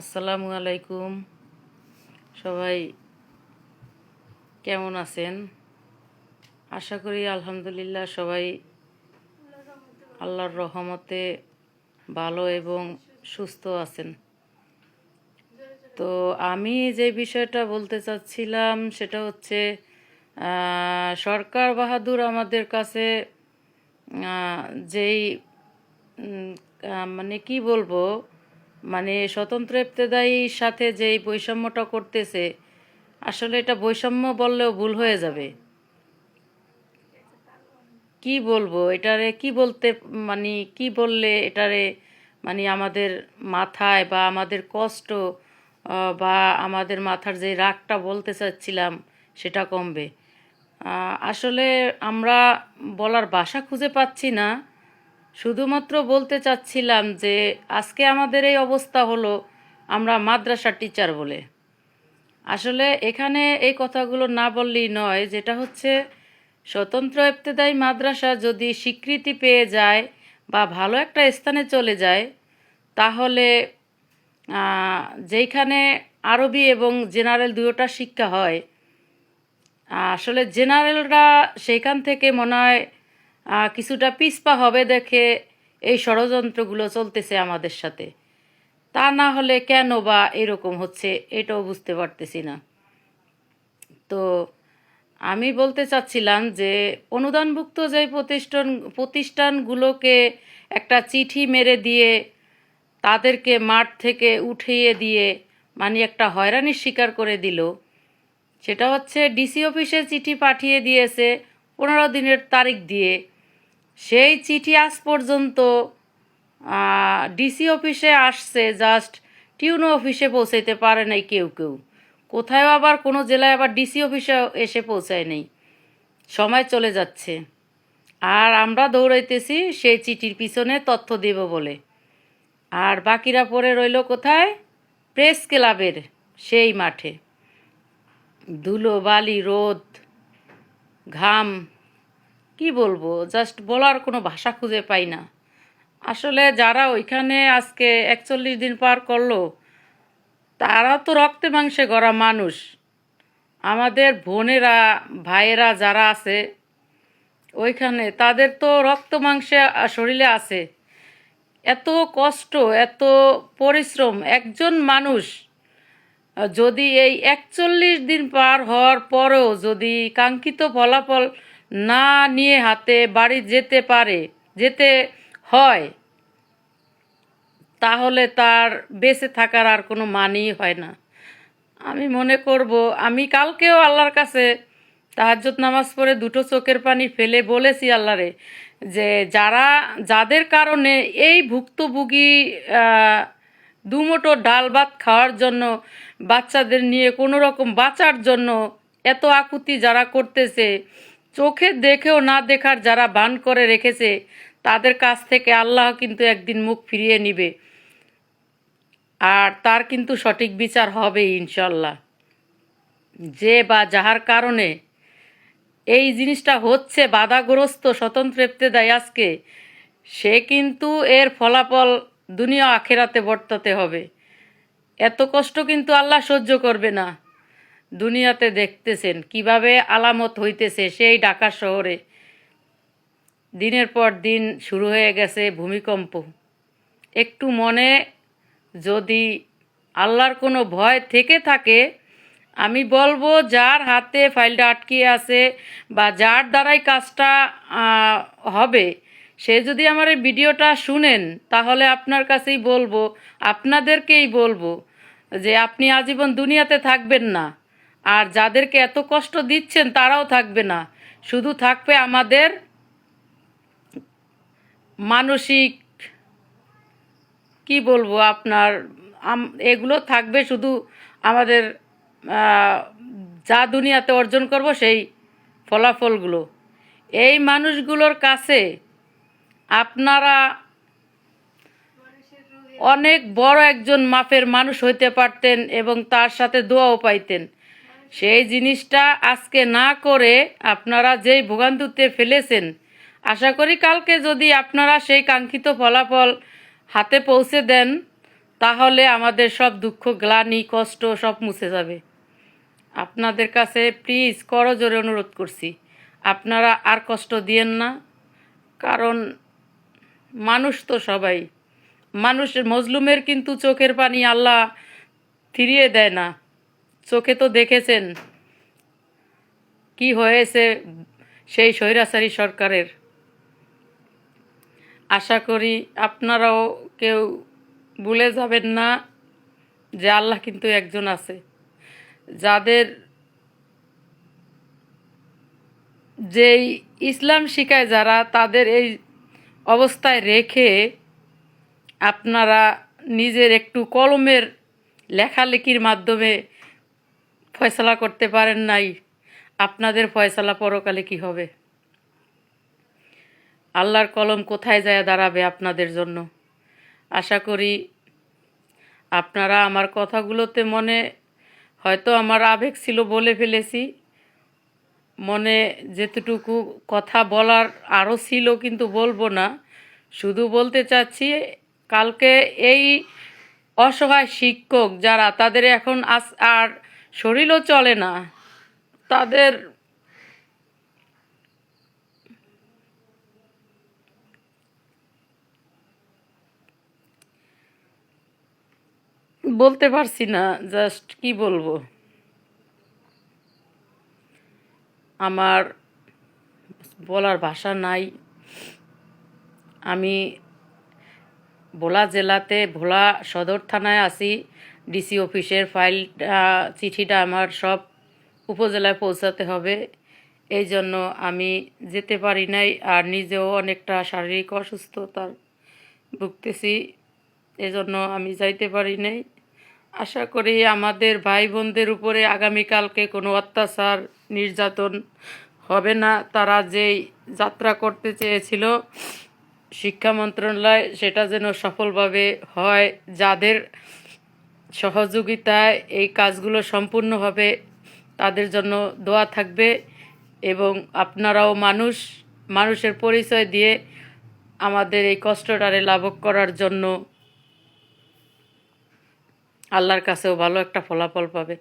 আসসালামু আলাইকুম। সবাই কেমন আছেন? আশা করি আলহামদুলিল্লাহ সবাই আল্লাহর রহমতে ভালো এবং সুস্থ আছেন। তো আমি যে বিষয়টা বলতে চাচ্ছিলাম সেটা হচ্ছে সরকার বাহাদুর আমাদের কাছে যেই মানে কি বলব মানে স্বতন্ত্র ইবতেদায়ীর সাথে যেই বৈষম্যটা করতেছে, আসলে এটা বৈষম্য বললেও ভুল হয়ে যাবে। কি বলব? এটারে কি বলতে মানে কি বললে এটারে মানে আমাদের মাথায় বা আমাদের কষ্ট বা আমাদের মাথার যে রাগটা বলতে চাচ্ছিলাম সেটা কমবে। আসলে আমরা বলার ভাষা খুঁজে পাচ্ছি না। শুধুমাত্র বলতে চাচ্ছিলাম যে আজকে আমাদের এই অবস্থা হলো আমরা মাদ্রাসা টিচার বলে। আসলে এখানে এই কথাগুলো না বললেই নয়, যেটা হচ্ছে স্বতন্ত্র ইবতেদায়ী মাদ্রাসা যদি স্বীকৃতি পেয়ে যায় বা ভালো একটা স্থানে চলে যায়, তাহলে যেইখানে আরবি এবং জেনারেল দুটোটা শিক্ষা হয় আসলে জেনারেলরা সেইখান থেকে মনে হয় কিছুটা পিছপা হবে দেখে এই ষড়যন্ত্রগুলো চলতেছে আমাদের সাথে। তা না হলে কেন বা এরকম হচ্ছে এটাও বুঝতে পারতেছি না। তো আমি বলতে চাচ্ছিলাম যে অনুদানভুক্ত যে প্রতিষ্ঠান, প্রতিষ্ঠানগুলোকে একটা চিঠি মেরে দিয়ে তাদেরকে মাঠ থেকে উঠিয়ে দিয়ে মানে একটা হয়রানির শিকার করে দিল। সেটা হচ্ছে ডিসি অফিসে চিঠি পাঠিয়ে দিয়েছে পনেরো দিনের তারিখ দিয়ে। সেই চিঠি আজ পর্যন্ত ডিসি অফিসে আসছে জাস্ট টিউনো অফিসে পৌঁছাইতে পারে নাই কেউ কেউ। কোথাও আবার কোনো জেলায় আবার ডিসি অফিসে এসে পৌঁছায় নেই। সময় চলে যাচ্ছে। আর আমরা দৌড়াইতেছি সেই চিঠির পিছনে তথ্য দেব বলে। আর বাকিরা পরে রইল কোথায়? প্রেস ক্লাবের সেই মাঠে। ধুলো, বালি, রোদ, ঘাম কি বলব? জাস্ট বলার কোনো ভাষা খুঁজে পাই না। আসলে যারা ওইখানে আজকে একচল্লিশ দিন পার করল, তারা তো রক্তে মাংসে গড়া মানুষ। আমাদের বোনেরা, ভাইয়েরা যারা আছে, ওইখানে তাদের তো রক্ত মাংসে শরীরে আছে। এত কষ্ট, এত পরিশ্রম, একজন মানুষ যদি এই একচল্লিশ দিন পার হওয়ার পরেও যদি কাঙ্ক্ষিত ফলাফল না নিয়ে হাতে বাড়ি যেতে পারে, যেতে হয়, তাহলে তার বেঁচে থাকার আর কোনো মানই হয় না। আমি মনে করব, আমি কালকেও আল্লাহর কাছে তাহাজ্জুদ নামাজ পড়ে দুটো চোখের পানি ফেলে বলেছি আল্লাহরে যে যারা, যাদের কারণে এই ভুক্তভোগী দুমুঠো ডাল ভাত খাওয়ার জন্য, বাচ্চাদের নিয়ে কোনো রকম বাঁচার জন্য এত আকুতি যারা করতেছে চোখে দেখেও না দেখার যারা বান করে রেখেছে, তাদের কাছ থেকে আল্লাহ কিন্তু একদিন মুখ ফিরিয়ে নিবে। আর তার কিন্তু সঠিক বিচার হবে ইনশাল্লাহ যে বা যাহার কারণে এই জিনিসটা হচ্ছে বাধাগ্রস্ত স্বতন্ত্র ইবতেদায় আজকে, সে কিন্তু এর ফলাফল দুনিয়া আখেরাতে বর্তাতে হবে। এত কষ্ট কিন্তু আল্লাহ সহ্য করবে না। দুনিয়াতে দেখতেছেন, কীভাবে আলামত হইতেছে সেই ঢাকা শহরে। দিনের পর দিন শুরু হয়ে গেছে ভূমিকম্প। একটু মনে যদি আল্লাহর কোনো ভয় থেকে থাকে, আমি বলব যার হাতে ফাইলটা আটকিয়ে আছে বা যার দ্বারাই কাজটা হবে, সে যদি আমার এই ভিডিওটা শুনেন, তাহলে আপনার কাছেই বলব, আপনাদেরকেই বলব যে আপনি আজীবন দুনিয়াতে থাকবেন না। আর যাদেরকে এত কষ্ট দিচ্ছেন তারাও থাকবে না। শুধু থাকবে আমাদের মানসিক, কি বলব আপনার এগুলো থাকবে শুধু আমাদের যা দুনিয়াতে অর্জন করব সেই ফলাফলগুলো। এই মানুষগুলোর কাছে আপনারা অনেক বড় একজন মাপের মানুষ হইতে পারতেন এবং তার সাথে দোয়াও পাইতেন। সেই জিনিসটা আজকে না করে আপনারা যেই ভোগান্তুতে ফেলেছেন, আশা করি কালকে যদি আপনারা সেই কাঙ্ক্ষিত ফলাফল হাতে পৌঁছে দেন, তাহলে আমাদের সব দুঃখ, গ্লানি, কষ্ট সব মুছে যাবে। আপনাদের কাছে প্লিজ করজোরে অনুরোধ করছি, আপনারা আর কষ্ট দিয়েন না, কারণ মানুষ তো সবাই। মানুষের মজলুমের কিন্তু চোখের পানি আল্লাহ ফিরিয়ে দেয় না। চোখে তো দেখেছেন। কি হয়েছে সেই স্বৈরাচারী সরকারের? আশা করি আপনারাও কেউ ভুলে যাবেন না যে আল্লাহ কিন্তু একজন আছে। যাদের যেই ইসলাম শিখায় যারা, তাদের এই অবস্থায় রেখে আপনারা নিজের একটু কলমের লেখালেখির মাধ্যমে ফয়সলা করতে পারেন নাই, আপনাদের ফয়সলা পরকালে কি হবে? আল্লাহর কলম কোথায় যায় দাঁড়াবে আপনাদের জন্য? আশা করি আপনারা আমার কথাগুলোতে মনে হয়তো আমার আবেগ ছিল বলে ফেলেছি। মনে যেতটুকু কথা বলার আরও ছিল কিন্তু বলব না। শুধু বলতে চাচ্ছি, কালকে এই অসহায় শিক্ষক যারা তাদের এখন আস আর শরীরও চলে না। তাদের বলতে পারছি না জাস্ট কি বলব? আমার বলার ভাষা নাই। আমি ভোলা জেলাতে ভোলা সদর থানায় আছি। ডিসি অফিসের ফাইলটা চিঠিটা আমার সব উপজেলায় পৌঁছাতে হবে। এই জন্য আমি যেতে পারি নাই আর নিজেও অনেকটা শারীরিক অসুস্থতার ভুগতেছি। এজন্য আমি যাইতে পারি নাই। আশা করি আমাদের ভাই বোনদের উপরে আগামীকালকে কোনো অত্যাচার, নির্যাতন হবে না। তারা যেই যাত্রা করতে চেয়েছিল, শিক্ষা মন্ত্রণালয় সেটা যেন সফলভাবে হয়। যাদের সহযোগিতায় এই কাজগুলো সম্পূর্ণ হবে তাদের জন্য দোয়া থাকবে এবং আপনারাও মানুষ, মানুষের পরিচয় দিয়ে আমাদের এই কষ্টটারে লাভক করার জন্য আল্লাহর কাছেও ভালো একটা ফলাফল পাবে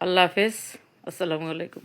আল্লাহ হাফেজ। আসসালামু আলাইকুম।